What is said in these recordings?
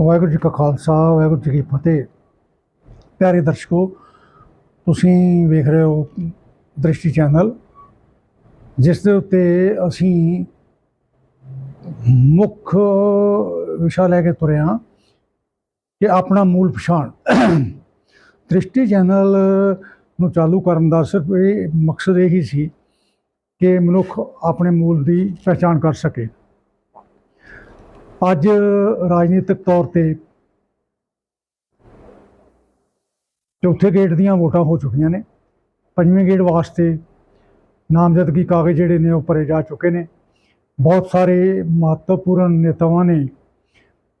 ਵਾਹਿਗੁਰੂ ਜੀ ਕਾ ਖਾਲਸਾ, ਵਾਹਿਗੁਰੂ ਜੀ ਕੀ ਫਤਿਹ। ਪਿਆਰੇ ਦਰਸ਼ਕੋ, ਤੁਸੀਂ ਵੇਖ ਰਹੇ ਹੋ ਦ੍ਰਿਸ਼ਟੀ ਚੈਨਲ, ਜਿਸ ਦੇ ਉੱਤੇ ਅਸੀਂ ਮੁੱਖ ਵਿਸ਼ਾ ਲੈ ਕੇ ਤੁਰੇ ਹਾਂ ਕਿ ਆਪਣਾ ਮੂਲ ਪਛਾਣ। ਦ੍ਰਿਸ਼ਟੀ ਚੈਨਲ ਨੂੰ ਚਾਲੂ ਕਰਨ ਦਾ ਸਿਰਫ ਇਹ ਮਕਸਦ ਇਹੀ ਸੀ ਕਿ ਮਨੁੱਖ ਆਪਣੇ ਮੂਲ ਦੀ ਪਛਾਣ ਕਰ ਸਕੇ। ਅੱਜ ਰਾਜਨੀਤਿਕ ਤੌਰ ਤੇ ਚੌਥੇ ਗੇੜ ਦੀਆਂ ਵੋਟਾਂ ਹੋ ਚੁੱਕੀਆਂ ਨੇ। ਪੰਜਵੇਂ ਗੇੜ ਵਾਸਤੇ ਨਾਮਜ਼ਦਗੀ ਕਾਗਜ਼ ਜਿਹੜੇ ਨੇ ਉਹ ਭਰੇ ਜਾ ਚੁੱਕੇ ਨੇ। ਬਹੁਤ ਸਾਰੇ ਮਹੱਤਵਪੂਰਨ ਨੇਤਾਵਾਂ ਨੇ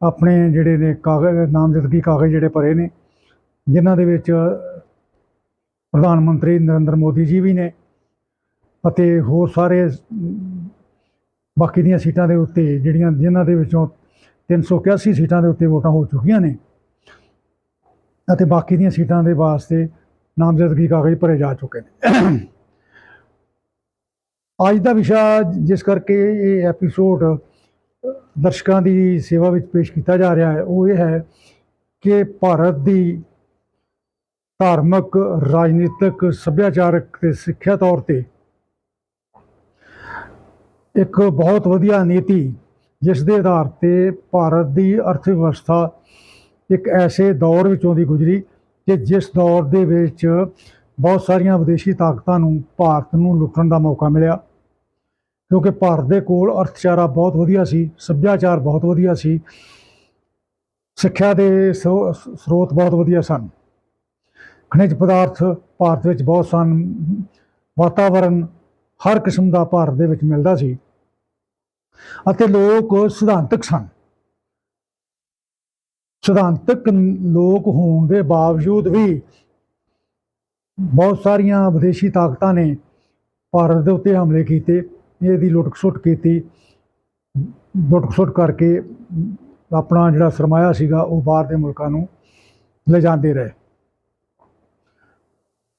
ਆਪਣੇ ਜਿਹੜੇ ਨੇ ਕਾਗਜ਼, ਨਾਮਜ਼ਦਗੀ ਕਾਗਜ਼ ਜਿਹੜੇ ਭਰੇ ਨੇ, ਜਿਨ੍ਹਾਂ ਦੇ ਵਿੱਚ ਪ੍ਰਧਾਨ ਮੰਤਰੀ ਨਰਿੰਦਰ ਮੋਦੀ ਜੀ ਵੀ ਨੇ ਅਤੇ ਹੋਰ ਸਾਰੇ ਬਾਕੀ ਦੀਆਂ ਸੀਟਾਂ ਦੇ ਉੱਤੇ ਜਿਹੜੀਆਂ ਜਿਨ੍ਹਾਂ ਦੇ ਵਿੱਚੋਂ 381 ਸੀਟਾਂ ਦੇ ਉੱਤੇ ਵੋਟਾਂ ਹੋ ਚੁੱਕੀਆਂ ਨੇ ਅਤੇ ਬਾਕੀ ਦੀਆਂ ਸੀਟਾਂ ਦੇ ਵਾਸਤੇ ਨਾਮਜ਼ਦਗੀ ਕਾਗਜ਼ ਭਰੇ ਜਾ ਚੁੱਕੇ ਨੇ। ਅੱਜ ਦਾ ਵਿਸ਼ਾ ਜਿਸ ਕਰਕੇ ਇਹ ਐਪੀਸੋਡ ਦਰਸ਼ਕਾਂ ਦੀ ਸੇਵਾ ਵਿੱਚ ਪੇਸ਼ ਕੀਤਾ ਜਾ ਰਿਹਾ ਹੈ, ਉਹ ਇਹ ਹੈ ਕਿ ਭਾਰਤ ਦੀ ਧਾਰਮਿਕ, ਰਾਜਨੀਤਿਕ, ਸੱਭਿਆਚਾਰਕ ਤੇ ਸਿੱਖਿਆ ਤੌਰ ਤੇ ਇੱਕ ਬਹੁਤ ਵਧੀਆ ਨੀਤੀ ਜਿਸ ਦੇ ਆਧਾਰ ਤੇ ਭਾਰਤ ਦੀ ਅਰਥ ਵਿਵਸਥਾ ਇੱਕ ਐਸੇ ਦੌਰ ਵਿੱਚੋਂ ਦੀ ਗੁਜ਼ਰੀ ਕਿ ਜਿਸ ਦੌਰ ਦੇ ਵਿੱਚ ਬਹੁਤ ਸਾਰੀਆਂ ਵਿਦੇਸ਼ੀ ਤਾਕਤਾਂ ਨੂੰ ਭਾਰਤ ਨੂੰ ਲੁੱਟਣ ਦਾ ਮੌਕਾ ਮਿਲਿਆ। ਕਿਉਂਕਿ ਭਾਰਤ ਦੇ ਕੋਲ ਅਰਥਚਾਰਾ ਬਹੁਤ ਵਧੀਆ ਸੀ, ਸੱਭਿਆਚਾਰ ਬਹੁਤ ਵਧੀਆ ਸੀ, ਸਿੱਖਿਆ ਦੇ ਸਰੋ- ਸਰੋਤ ਬਹੁਤ ਵਧੀਆ ਸਨ। ਖਣਿਜ ਪਦਾਰਥ ਭਾਰਤ ਵਿੱਚ ਬਹੁਤ ਸਨ। ਵਾਤਾਵਰਣ ਹਰ ਕਿਸਮ ਦਾ ਭਾਰਤ ਦੇ ਵਿੱਚ ਮਿਲਦਾ ਸੀ। ਅਤੇ ਲੋਕ ਸਿਧਾਂਤਕ ਸਨ। ਸਿਧਾਂਤਕ ਲੋਕ ਹੋਣ ਦੇ ਬਾਵਜੂਦ ਵੀ ਬਹੁਤ ਸਾਰੀਆਂ ਵਿਦੇਸ਼ੀ ਤਾਕਤਾਂ ਨੇ ਭਾਰਤ ਦੇ ਉੱਤੇ ਹਮਲੇ ਕੀਤੇ, ਇਹਦੀ ਲੁੱਟ-ਖਸੁੱਟ ਕੀਤੀ। ਲੁੱਟ-ਖਸੁੱਟ ਕਰਕੇ ਆਪਣਾ ਜਿਹੜਾ ਸਰਮਾਇਆ ਸੀਗਾ, ਉਹ ਬਾਹਰ ਦੇ ਮੁਲਕਾਂ ਨੂੰ ਲਿਜਾਂਦੇ ਰਹੇ।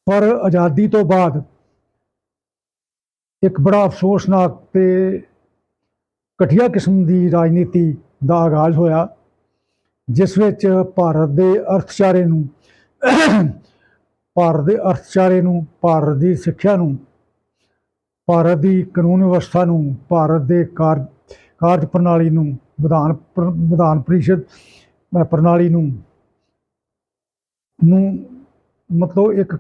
ਪਰ ਆਜ਼ਾਦੀ ਤੋਂ ਬਾਅਦ ਇੱਕ ਬੜਾ ਅਫਸੋਸਨਾਕ ਤੇ ਘਟੀਆ ਕਿਸਮ ਦੀ ਰਾਜਨੀਤੀ ਦਾ ਆਗਾਜ਼ ਹੋਇਆ, ਜਿਸ ਵਿੱਚ ਭਾਰਤ ਦੇ ਅਰਥਚਾਰੇ ਨੂੰ, ਭਾਰਤ ਦੇ ਅਰਥਚਾਰੇ ਨੂੰ, ਭਾਰਤ ਦੀ ਸਿੱਖਿਆ ਨੂੰ, ਭਾਰਤ ਦੀ ਕਾਨੂੰਨ ਵਿਵਸਥਾ ਨੂੰ, ਭਾਰਤ ਦੇ ਕਾਰਜ ਕਾਰਜ ਪ੍ਰਣਾਲੀ ਨੂੰ, ਵਿਧਾਨ ਪ੍ਰ- ਵਿਧਾਨ ਪਰਿਸ਼ਦ ਪ੍ਰਣਾਲੀ ਨੂੰ ਨੂੰ ਮਤਲਬ ਇੱਕ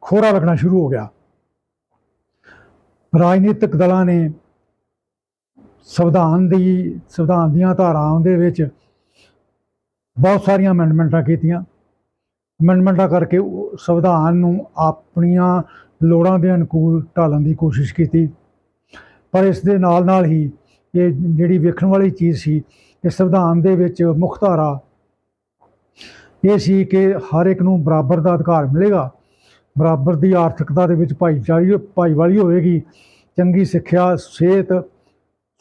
ਖੋਰਾ ਲੱਗਣਾ ਸ਼ੁਰੂ ਹੋ ਗਿਆ। ਰਾਜਨੀਤਿਕ ਦਲਾਂ ਨੇ ਸੰਵਿਧਾਨ ਦੀ, ਸੰਵਿਧਾਨ ਦੀਆਂ ਧਾਰਾਵਾਂ ਦੇ ਵਿੱਚ ਬਹੁਤ ਸਾਰੀਆਂ ਅਮੈਂਡਮੈਂਟਾਂ ਕੀਤੀਆਂ। ਅਮੈਂਡਮੈਂਟਾਂ ਕਰਕੇ ਉਹ ਸੰਵਿਧਾਨ ਨੂੰ ਆਪਣੀਆਂ ਲੋੜਾਂ ਦੇ ਅਨੁਕੂਲ ਢਾਲਣ ਦੀ ਕੋਸ਼ਿਸ਼ ਕੀਤੀ। ਪਰ ਇਸ ਦੇ ਨਾਲ ਨਾਲ ਹੀ ਇਹ ਜਿਹੜੀ ਵੇਖਣ ਵਾਲੀ ਚੀਜ਼ ਸੀ ਕਿ ਸੰਵਿਧਾਨ ਦੇ ਵਿੱਚ ਮੁੱਖ ਧਾਰਾ ਇਹ ਸੀ ਕਿ ਹਰ ਇੱਕ ਨੂੰ ਬਰਾਬਰ ਦਾ ਅਧਿਕਾਰ ਮਿਲੇਗਾ, ਬਰਾਬਰ ਦੀ ਆਰਥਿਕਤਾ ਦੇ ਵਿੱਚ ਭਾਈਚਾਰੀ, ਭਾਈਵਾਲੀ ਹੋਵੇਗੀ, ਚੰਗੀ ਸਿੱਖਿਆ, ਸਿਹਤ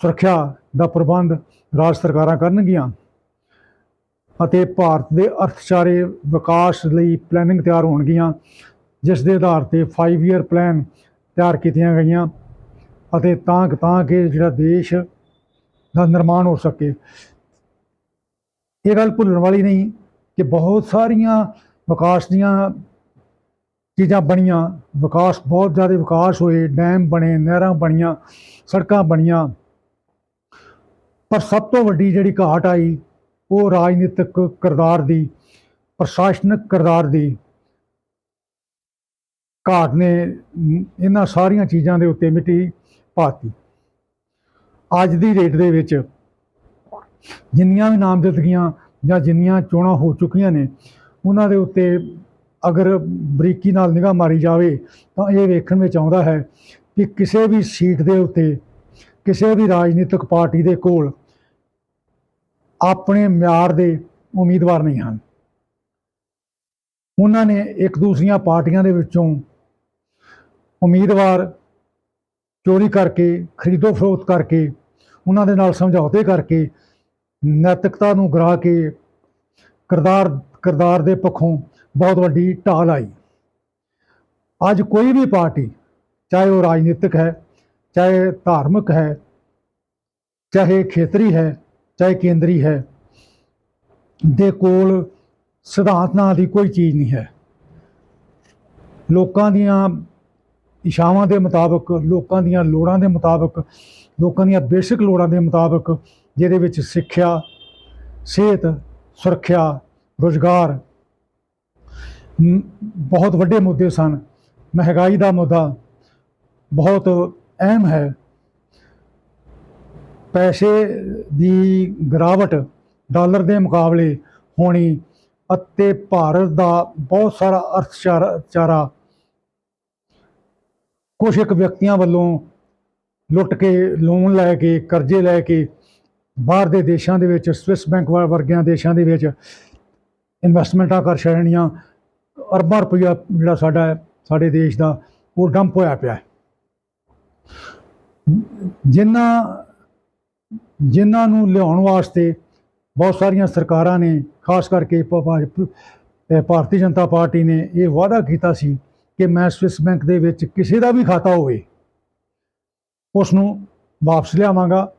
ਸੁਰੱਖਿਆ ਦਾ ਪ੍ਰਬੰਧ ਰਾਜ ਸਰਕਾਰਾਂ ਕਰਨਗੀਆਂ ਅਤੇ ਭਾਰਤ ਦੇ ਅਰਥਚਾਰੇ ਵਿਕਾਸ ਲਈ ਪਲੈਨਿੰਗ ਤਿਆਰ ਹੋਣਗੀਆਂ, ਜਿਸ ਦੇ ਆਧਾਰ ਤੇ 5 ਇਅਰ ਪਲਾਨ ਤਿਆਰ ਕੀਤੀਆਂ ਗਈਆਂ ਅਤੇ ਤਾਂ ਕਿ ਤਾਂ ਕਿ ਜਿਹੜਾ ਦੇਸ਼ ਦਾ ਨਿਰਮਾਣ ਹੋ ਸਕੇ। ਇਹ ਗੱਲ ਭੁੱਲਣ ਵਾਲੀ ਨਹੀਂ ਕਿ ਬਹੁਤ ਸਾਰੀਆਂ ਵਿਕਾਸ ਦੀਆਂ ਚੀਜ਼ਾਂ ਬਣੀਆਂ, ਵਿਕਾਸ ਬਹੁਤ ਜ਼ਿਆਦਾ ਵਿਕਾਸ ਹੋਏ, ਡੈਮ ਬਣੇ, ਨਹਿਰਾਂ ਬਣੀਆਂ, ਸੜਕਾਂ ਬਣੀਆਂ ਪਰ ਸਭ ਤੋਂ ਵੱਡੀ ਜਿਹੜੀ ਘਾਟ ਆਈ, ਉਹ ਰਾਜਨੀਤਿਕ ਕਿਰਦਾਰ ਦੀ, ਪ੍ਰਸ਼ਾਸਨਿਕ ਕਿਰਦਾਰ ਦੀ। ਘਾਟ ਨੇ ਇਹਨਾਂ ਸਾਰੀਆਂ ਚੀਜ਼ਾਂ ਦੇ ਉੱਤੇ ਮਿੱਟੀ ਪਾਤੀ। ਅੱਜ ਦੀ ਡੇਟ ਦੇ ਵਿੱਚ ਜਿੰਨੀਆਂ ਵੀ ਨਾਮਜ਼ਦਗੀਆਂ ਜਾਂ ਜਿੰਨੀਆਂ ਚੋਣਾਂ ਹੋ ਚੁੱਕੀਆਂ ਨੇ, ਉਹਨਾਂ ਦੇ ਉੱਤੇ ਅਗਰ ਬਰੀਕੀ ਨਾਲ ਨਿਗਾਹ ਮਾਰੀ ਜਾਵੇ, ਤਾਂ ਇਹ ਵੇਖਣ ਵਿੱਚ ਆਉਂਦਾ ਹੈ ਕਿ ਕਿਸੇ ਵੀ ਸੀਟ ਦੇ ਉੱਤੇ, ਕਿਸੇ ਵੀ ਰਾਜਨੀਤਿਕ ਪਾਰਟੀ ਦੇ ਕੋਲ ਆਪਣੇ ਮਿਆਰ ਦੇ ਉਮੀਦਵਾਰ ਨਹੀਂ ਹਨ। ਉਹਨਾਂ ਨੇ ਇੱਕ ਦੂਸਰੀਆਂ ਪਾਰਟੀਆਂ ਦੇ ਵਿੱਚੋਂ ਉਮੀਦਵਾਰ ਚੋਰੀ ਕਰਕੇ, ਖਰੀਦੋ ਫਰੋਖਤ ਕਰਕੇ, ਉਹਨਾਂ ਦੇ ਨਾਲ ਸਮਝੌਤੇ ਕਰਕੇ, ਨੈਤਿਕਤਾ ਨੂੰ ਗਰਾ ਕੇ ਕਿਰਦਾਰ ਕਿਰਦਾਰ ਦੇ ਪੱਖੋਂ ਬਹੁਤ ਵੱਡੀ ਢਾਲ ਆਈ। ਅੱਜ ਕੋਈ ਵੀ ਪਾਰਟੀ, ਚਾਹੇ ਉਹ ਰਾਜਨੀਤਿਕ ਹੈ, ਚਾਹੇ ਧਾਰਮਿਕ ਹੈ, ਚਾਹੇ ਖੇਤਰੀ ਹੈ ਚਾਹੇ ਕੇਂਦਰੀ ਹੈ। ਦੇ ਕੋਲ ਸਿਧਾਂਤ ਨਾਂ ਦੀ ਕੋਈ ਚੀਜ਼ ਨਹੀਂ ਹੈ। ਲੋਕਾਂ ਦੀਆਂ ਇਸ਼ਾਵਾਂ ਦੇ ਮੁਤਾਬਕ, ਲੋਕਾਂ ਦੀਆਂ ਲੋੜਾਂ ਦੇ ਮੁਤਾਬਕ, ਲੋਕਾਂ ਦੀਆਂ ਬੇਸਿਕ ਲੋੜਾਂ ਦੇ ਮੁਤਾਬਕ ਜਿਹਦੇ ਵਿੱਚ ਸਿੱਖਿਆ, ਸਿਹਤ, ਸੁਰੱਖਿਆ, ਰੋਜ਼ਗਾਰ ਬਹੁਤ ਵੱਡੇ ਮੁੱਦੇ ਸਨ। ਮਹਿੰਗਾਈ ਦਾ ਮੁੱਦਾ ਬਹੁਤ ਅਹਿਮ ਹੈ। ਪੈਸੇ ਦੀ ਗਿਰਾਵਟ ਡਾਲਰ ਦੇ ਮੁਕਾਬਲੇ ਹੋਣੀ ਅਤੇ ਭਾਰਤ ਦਾ ਬਹੁਤ ਸਾਰਾ ਅਰਥਚਾਰਾ ਚਾਰਾ ਕੁਝ ਇੱਕ ਵਿਅਕਤੀਆਂ ਵੱਲੋਂ ਲੁੱਟ ਕੇ ਲੋਨ ਲੈ ਕੇ, ਕਰਜ਼ੇ ਲੈ ਕੇ ਬਾਹਰ ਦੇ ਦੇਸ਼ਾਂ ਦੇ ਵਿੱਚ, ਸਵਿਸ ਬੈਂਕ ਵਰਗਿਆਂ ਦੇਸ਼ਾਂ ਦੇ ਵਿੱਚ ਇਨਵੈਸਟਮੈਂਟਾਂ ਕਰ ਛੱਡਣੀਆਂ। ਅਰਬਾਂ ਰੁਪਈਆ ਜਿਹੜਾ ਸਾਡਾ ਸਾਡੇ ਦੇਸ਼ ਦਾ, ਉਹ ਡੰਪ ਹੋਇਆ ਪਿਆ ਜਿਨ੍ਹਾਂ ਜਿਨ੍ਹਾਂ ਨੂੰ ਲਿਆਉਣ ਵਾਸਤੇ ਬਹੁਤ ਸਾਰੀਆਂ ਸਰਕਾਰਾਂ ਨੇ, ਖਾਸ ਕਰਕੇ ਭਾਰਤੀ ਜਨਤਾ ਪਾਰਟੀ ਨੇ ਇਹ ਵਾਅਦਾ ਕੀਤਾ ਸੀ ਕਿ ਮੈਂ ਸਵਿਸ ਬੈਂਕ ਦੇ ਵਿੱਚ ਕਿਸੇ ਦਾ ਵੀ ਖਾਤਾ ਹੋਵੇ ਉਸ ਨੂੰ ਵਾਪਸ ਲਿਆਵਾਂਗਾ।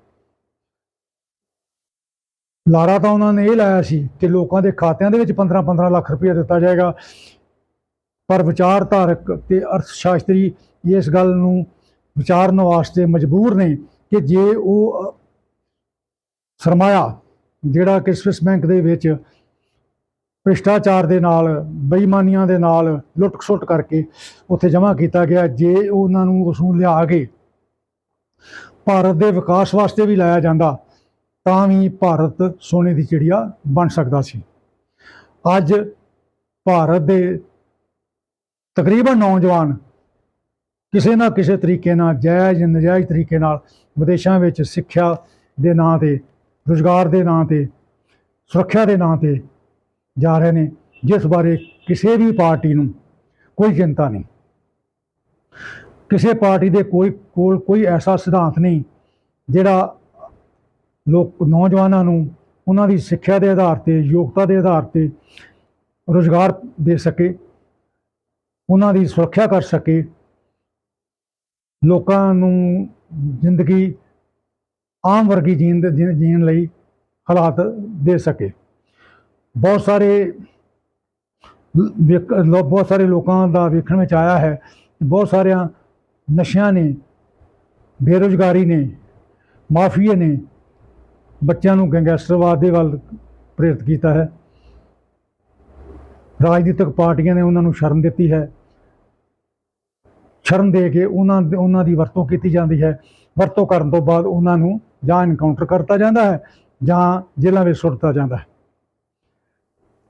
ਲਾਰਾ ਤਾਂ ਉਹਨਾਂ ਨੇ ਇਹ ਲਾਇਆ ਸੀ ਕਿ ਲੋਕਾਂ ਦੇ ਖਾਤਿਆਂ ਦੇ ਵਿੱਚ 15-15 ਲੱਖ ਰੁਪਏ ਦਿੱਤਾ ਜਾਏਗਾ। ਪਰ ਵਿਚਾਰਧਾਰਕ ਤੇ ਅਰਥ ਸ਼ਾਸਤਰੀ ਇਸ ਗੱਲ ਨੂੰ ਵਿਚਾਰਨ ਵਾਸਤੇ ਮਜਬੂਰ ਨੇ ਕਿ ਜੇ ਉਹ ਸਰਮਾਇਆ, ਜਿਹੜਾ ਕਿ ਸਵਿਸ ਬੈਂਕ ਦੇ ਵਿੱਚ ਭ੍ਰਿਸ਼ਟਾਚਾਰ ਦੇ ਨਾਲ, ਬੇਈਮਾਨੀਆਂ ਦੇ ਨਾਲ ਲੁੱਟ-ਖਸੁੱਟ ਕਰਕੇ ਉੱਥੇ ਜਮ੍ਹਾਂ ਕੀਤਾ ਗਿਆ, ਜੇ ਉਹਨਾਂ ਨੂੰ ਉਸ ਨੂੰ ਲਿਆ ਕੇ ਭਾਰਤ ਦੇ ਵਿਕਾਸ ਵਾਸਤੇ ਵੀ ਲਾਇਆ ਜਾਂਦਾ, ਤਾਂ ਵੀ ਭਾਰਤ ਸੋਨੇ ਦੀ ਚਿੜੀਆ ਬਣ ਸਕਦਾ ਸੀ। ਅੱਜ ਭਾਰਤ ਦੇ ਤਕਰੀਬਨ ਨੌਜਵਾਨ ਕਿਸੇ ਨਾ ਕਿਸੇ ਤਰੀਕੇ ਨਾਲ, ਜਾਇਜ਼, ਨਜਾਇਜ਼ ਤਰੀਕੇ ਨਾਲ ਵਿਦੇਸ਼ਾਂ ਵਿੱਚ ਸਿੱਖਿਆ ਦੇ ਨਾਂ ਤੇ ਰੁਜ਼ਗਾਰ ਦੇ ਨਾਂ ਤੇ, ਸੁਰੱਖਿਆ ਦੇ ਨਾਂ ਤੇ ਜਾ ਰਹੇ ਨੇ, ਜਿਸ ਬਾਰੇ ਕਿਸੇ ਵੀ ਪਾਰਟੀ ਨੂੰ ਕੋਈ ਚਿੰਤਾ ਨਹੀਂ। ਕਿਸੇ ਪਾਰਟੀ ਦੇ ਕੋਈ ਕੋਲ ਕੋਈ ਐਸਾ ਸਿਧਾਂਤ ਨਹੀਂ ਜਿਹੜਾ ਲੋਕ, ਨੌਜਵਾਨਾਂ ਨੂੰ ਉਹਨਾਂ ਦੀ ਸਿੱਖਿਆ ਦੇ ਆਧਾਰ ਤੇ, ਯੋਗਤਾ ਦੇ ਆਧਾਰ ਤੇ ਰੁਜ਼ਗਾਰ ਦੇ ਸਕੇ, ਉਹਨਾਂ ਦੀ ਸੁਰੱਖਿਆ ਕਰ ਸਕੇ, ਲੋਕਾਂ ਨੂੰ ਜ਼ਿੰਦਗੀ ਆਮ ਵਰਗੀ ਜੀਣ ਦੇ ਜੀਣ ਜੀਣ ਲਈ ਹਾਲਾਤ ਦੇ ਸਕੇ। ਬਹੁਤ ਸਾਰੇ ਬਹੁਤ ਸਾਰੇ ਲੋਕਾਂ ਦਾ ਵੇਖਣ ਵਿੱਚ ਆਇਆ ਹੈ। ਬਹੁਤ ਸਾਰਿਆਂ ਨਸ਼ਿਆਂ ਨੇ, ਬੇਰੁਜ਼ਗਾਰੀ ਨੇ, ਮਾਫੀਏ ਨੇ ਬੱਚਿਆਂ ਨੂੰ ਗੈਂਗਸਟਰਵਾਦ ਦੇ ਵੱਲ ਪ੍ਰੇਰਿਤ ਕੀਤਾ ਹੈ। ਰਾਜਨੀਤਿਕ ਪਾਰਟੀਆਂ ਨੇ ਉਹਨਾਂ ਨੂੰ ਸ਼ਰਨ ਦਿੱਤੀ ਹੈ। ਸ਼ਰਨ ਦੇ ਕੇ ਉਹਨਾਂ ਉਹਨਾਂ ਦੀ ਵਰਤੋਂ ਕੀਤੀ ਜਾਂਦੀ ਹੈ। ਵਰਤੋਂ ਕਰਨ ਤੋਂ ਬਾਅਦ ਉਹਨਾਂ ਨੂੰ ਜਾਂ ਇਨਕਾਊਂਟਰ ਕਰਤਾ ਜਾਂਦਾ ਹੈ ਜਾਂ ਜੇਲ੍ਹਾਂ ਵਿੱਚ ਸੁੱਟਤਾ ਜਾਂਦਾ ਹੈ।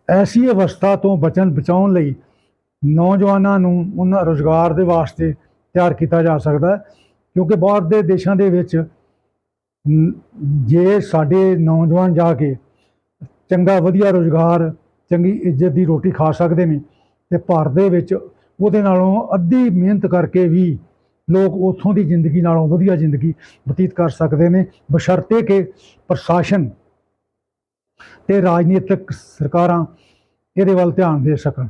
ਐਸੀ ਅਵਸਥਾ ਤੋਂ ਬਚਣ ਬਚਾਉਣ ਲਈ ਨੌਜਵਾਨਾਂ ਨੂੰ ਉਹਨਾਂ ਰੋਜ਼ਗਾਰ ਦੇ ਵਾਸਤੇ ਤਿਆਰ ਕੀਤਾ ਜਾ ਸਕਦਾ ਹੈ, ਕਿਉਂਕਿ ਬਾਹਰ ਦੇ ਦੇਸ਼ਾਂ ਦੇ ਵਿੱਚ ਜੇ ਸਾਡੇ ਨੌਜਵਾਨ ਜਾ ਕੇ ਚੰਗਾ ਵਧੀਆ ਰੋਜ਼ਗਾਰ, ਚੰਗੀ ਇੱਜ਼ਤ ਦੀ ਰੋਟੀ ਖਾ ਸਕਦੇ ਨੇ ਤੇ ਭਾਰਤ ਦੇ ਵਿੱਚ ਉਹਦੇ ਨਾਲੋਂ ਅੱਧੀ ਮਿਹਨਤ ਕਰਕੇ ਵੀ ਲੋਕ ਉੱਥੋਂ ਦੀ ਜ਼ਿੰਦਗੀ ਨਾਲੋਂ ਵਧੀਆ ਜ਼ਿੰਦਗੀ ਬਤੀਤ ਕਰ ਸਕਦੇ ਨੇ, ਬਸ਼ਰਤੇ ਕਿ ਪ੍ਰਸ਼ਾਸਨ ਤੇ ਰਾਜਨੀਤਿਕ ਸਰਕਾਰਾਂ ਇਹਦੇ ਵੱਲ ਧਿਆਨ ਦੇ ਸਕਣ।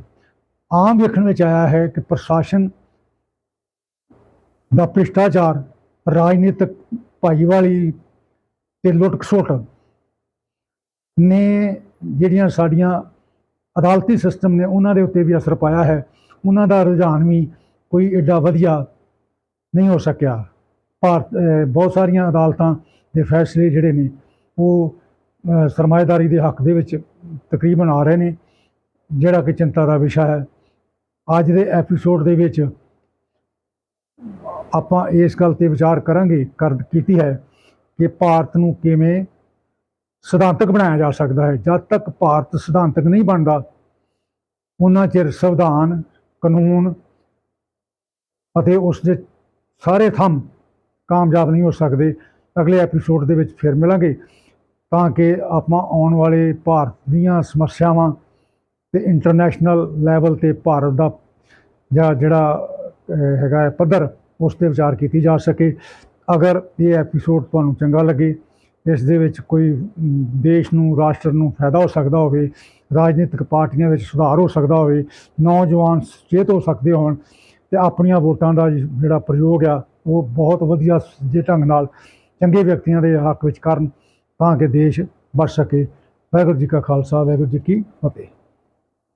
ਆਮ ਵੇਖਣ ਵਿੱਚ ਆਇਆ ਹੈ ਕਿ ਪ੍ਰਸ਼ਾਸਨ ਦਾ ਭ੍ਰਿਸ਼ਟਾਚਾਰ ਰਾਜਨੀਤਿਕ ਭਾਈਵਾਲੀ ਤੇ ਲੁੱਟ ਖਸੁੱਟ ਨੇ ਜਿਹੜੀਆਂ ਸਾਡੀਆਂ ਅਦਾਲਤੀ ਸਿਸਟਮ ਨੇ ਉਹਨਾਂ ਦੇ ਉੱਤੇ ਵੀ ਅਸਰ ਪਾਇਆ ਹੈ। ਉਹਨਾਂ ਦਾ ਰੁਝਾਨ ਵੀ ਕੋਈ ਐਡਾ ਵਧੀਆ ਨਹੀਂ ਹੋ ਸਕਿਆ। ਭਾਰਤ ਬਹੁਤ ਸਾਰੀਆਂ ਅਦਾਲਤਾਂ ਦੇ ਫੈਸਲੇ ਜਿਹੜੇ ਨੇ, ਉਹ ਸਰਮਾਏਦਾਰੀ ਦੇ ਹੱਕ ਦੇ ਵਿੱਚ ਤਕਰੀਬਨ ਆ ਰਹੇ ਨੇ, ਜਿਹੜਾ ਕਿ ਚਿੰਤਾ ਦਾ ਵਿਸ਼ਾ ਹੈ। ਅੱਜ ਦੇ ਐਪੀਸੋਡ ਦੇ ਵਿੱਚ ਆਪਾਂ ਇਸ ਗੱਲ ਤੇ ਵਿਚਾਰ ਕਰਾਂਗੇ, ਕਰ, ਕੀਤੀ ਹੈ ਕਿ ਭਾਰਤ ਨੂੰ ਕਿਵੇਂ ਸਿਧਾਂਤਕ ਬਣਾਇਆ ਜਾ ਸਕਦਾ ਹੈ। ਜਦ ਤੱਕ ਭਾਰਤ ਸਿਧਾਂਤਕ ਨਹੀਂ ਬਣਦਾ, ਉਹਨਾਂ ਚਿਰ ਸੰਵਿਧਾਨ, ਕਾਨੂੰਨ ਅਤੇ ਉਸ ਦੇ ਸਾਰੇ ਥੰਮ ਕਾਮਯਾਬ ਨਹੀਂ ਹੋ ਸਕਦੇ। ਅਗਲੇ ਐਪੀਸੋਡ ਦੇ ਵਿੱਚ ਫਿਰ ਮਿਲਾਂਗੇ ਤਾਂ ਕਿ ਆਪਾਂ ਆਉਣ ਵਾਲੇ ਭਾਰਤ ਦੀਆਂ ਸਮੱਸਿਆਵਾਂ ਤੇ ਇੰਟਰਨੈਸ਼ਨਲ ਲੈਵਲ ਤੇ ਭਾਰਤ ਦਾ ਜਾਂ ਜਿਹੜਾ ਹੈਗਾ ਹੈ ਪੱਧਰ, ਉਸ ਤੇ ਵਿਚਾਰ ਕੀਤੀ ਜਾ ਸਕੇ। ਅਗਰ ਇਹ ਐਪੀਸੋਡ ਤੁਹਾਨੂੰ ਚੰਗਾ ਲੱਗੇ, ਇਸ ਦੇ ਵਿੱਚ ਕੋਈ ਦੇਸ਼ ਨੂੰ, ਰਾਸ਼ਟਰ ਨੂੰ ਫਾਇਦਾ ਹੋ ਸਕਦਾ ਹੋਵੇ, ਰਾਜਨੀਤਿਕ ਪਾਰਟੀਆਂ ਵਿੱਚ ਸੁਧਾਰ ਹੋ ਸਕਦਾ ਹੋਵੇ, ਨੌਜਵਾਨ ਸੁਚੇਤ ਹੋ ਸਕਦੇ ਹੋਣ ਤੇ ਆਪਣੀਆਂ ਵੋਟਾਂ ਦਾ ਜਿਹੜਾ ਪ੍ਰਯੋਗ ਆ, ਉਹ ਬਹੁਤ ਵਧੀਆ ਜੇ ਢੰਗ ਨਾਲ ਚੰਗੇ ਵਿਅਕਤੀਆਂ ਦੇ ਹੱਕ ਵਿੱਚ ਕਰਨ ਤਾਂ ਕਿ ਦੇਸ਼ ਬਚ ਸਕੇ। ਵਾਹਿਗੁਰੂ ਜੀ ਕਾ ਖਾਲਸਾ, ਵਾਹਿਗੁਰੂ ਜੀ ਕੀ ਫਤਿਹ।